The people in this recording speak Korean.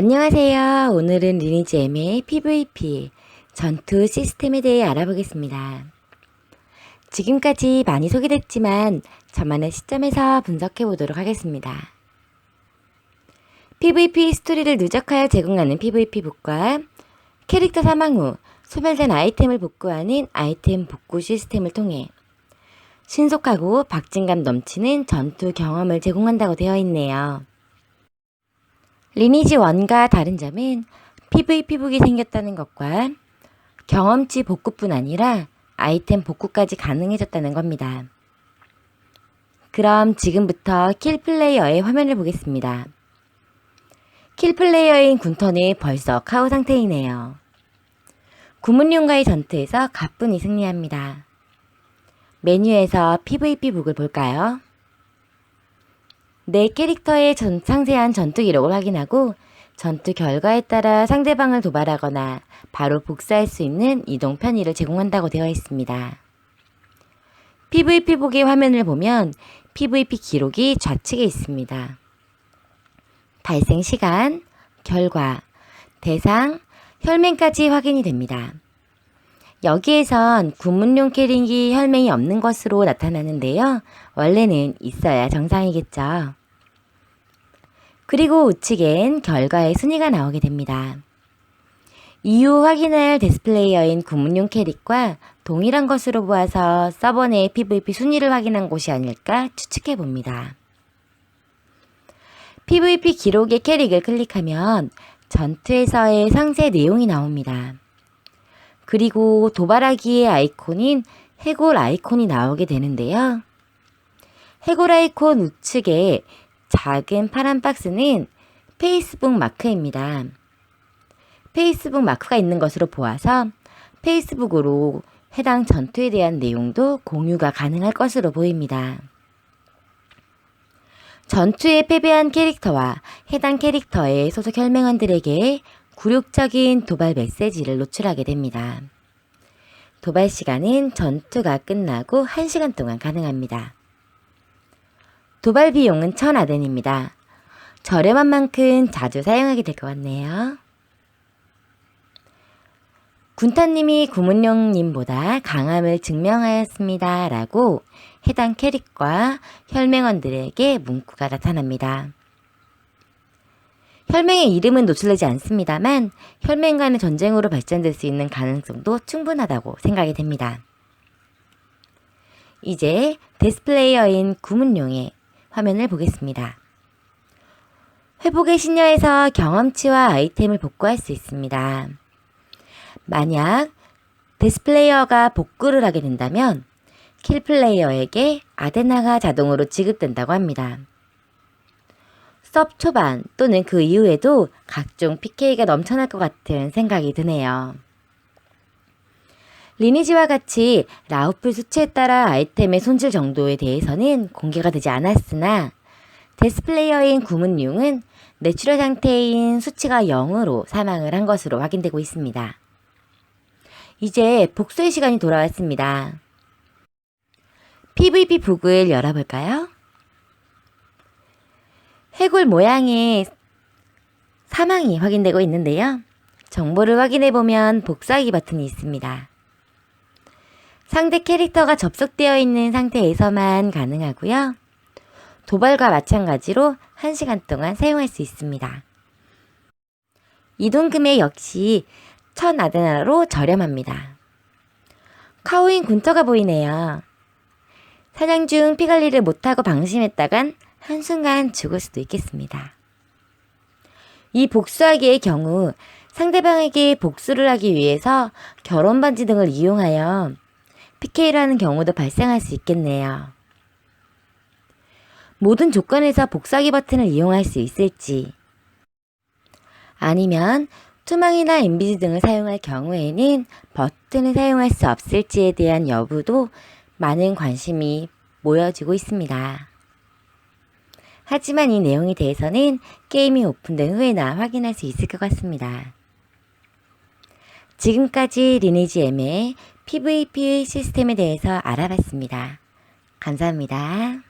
안녕하세요. 오늘은 리니지 M의 PVP 전투 시스템에 대해 알아보겠습니다. 지금까지 많이 소개됐지만 저만의 시점에서 분석해 보도록 하겠습니다. PVP 스토리를 누적하여 제공하는 PVP 북과 캐릭터 사망 후 소멸된 아이템을 복구하는 아이템 복구 시스템을 통해 신속하고 박진감 넘치는 전투 경험을 제공한다고 되어 있네요. 리니지 1과 다른 점은 PVP북이 생겼다는 것과 경험치 복구뿐 아니라 아이템 복구까지 가능해졌다는 겁니다. 그럼 지금부터 킬 플레이어의 화면을 보겠습니다. 킬 플레이어인 군턴이 벌써 카우 상태이네요. 구문용과의 전투에서 가뿐히 승리합니다. 메뉴에서 PVP북을 볼까요? 내 캐릭터의 전, 상세한 전투 기록을 확인하고 전투 결과에 따라 상대방을 도발하거나 바로 복사할 수 있는 이동 편의를 제공한다고 되어 있습니다. PVP북의 화면을 보면 PVP 기록이 좌측에 있습니다. 발생 시간, 결과, 대상, 혈맹까지 확인이 됩니다. 여기에선 구문용 캐릭이 혈맹이 없는 것으로 나타나는데요. 원래는 있어야 정상이겠죠. 그리고 우측엔 결과의 순위가 나오게 됩니다. 이후 확인할 디스플레이어인 구문용 캐릭과 동일한 것으로 보아서 서버 내의 PVP 순위를 확인한 곳이 아닐까 추측해 봅니다. PVP 기록의 캐릭을 클릭하면 전투에서의 상세 내용이 나옵니다. 그리고 도발하기의 아이콘인 해골 아이콘이 나오게 되는데요. 해골 아이콘 우측에 작은 파란 박스는 페이스북 마크입니다. 페이스북 마크가 있는 것으로 보아서 페이스북으로 해당 전투에 대한 내용도 공유가 가능할 것으로 보입니다. 전투에 패배한 캐릭터와 해당 캐릭터의 소속 혈맹원들에게 굴욕적인 도발 메시지를 노출하게 됩니다. 도발 시간은 전투가 끝나고 1시간 동안 가능합니다. 도발 비용은 1000아덴입니다. 저렴한 만큼 자주 사용하게 될 것 같네요. 군타님이 구문용님보다 강함을 증명하였습니다. 라고 해당 캐릭과 혈맹원들에게 문구가 나타납니다. 혈맹의 이름은 노출되지 않습니다만 혈맹 간의 전쟁으로 발전될 수 있는 가능성도 충분하다고 생각이 됩니다. 이제 디스플레이어인 구문용의 화면을 보겠습니다. 회복의 신녀에서 경험치와 아이템을 복구할 수 있습니다. 만약 디스플레이어가 복구를 하게 된다면 킬 플레이어에게 아데나가 자동으로 지급된다고 합니다. 섭 초반 또는 그 이후에도 각종 PK가 넘쳐날 것 같은 생각이 드네요. 리니지와 같이 라우플 수치에 따라 아이템의 손질 정도에 대해서는 공개가 되지 않았으나 데스플레이어인 구문용은 내추럴 상태인 수치가 0으로 사망을 한 것으로 확인되고 있습니다. 이제 복수의 시간이 돌아왔습니다. PVP 북을 열어볼까요? 해골 모양의 사망이 확인되고 있는데요. 정보를 확인해 보면 복사하기 버튼이 있습니다. 상대 캐릭터가 접속되어 있는 상태에서만 가능하고요. 도발과 마찬가지로 1시간 동안 사용할 수 있습니다. 이동 금액 역시 1000 아데나로 저렴합니다. 카우인 군터가 보이네요. 사냥 중 피관리를 못하고 방심했다간 한순간 죽을 수도 있겠습니다. 이 복수하기의 경우 상대방에게 복수를 하기 위해서 결혼 반지 등을 이용하여 PK를 하는 경우도 발생할 수 있겠네요. 모든 조건에서 복사기 버튼을 이용할 수 있을지 아니면 투망이나 인비지 등을 사용할 경우에는 버튼을 사용할 수 없을지에 대한 여부도 많은 관심이 모여지고 있습니다. 하지만 이 내용에 대해서는 게임이 오픈된 후에나 확인할 수 있을 것 같습니다. 지금까지 리니지 M의 PVP 시스템에 대해서 알아봤습니다. 감사합니다.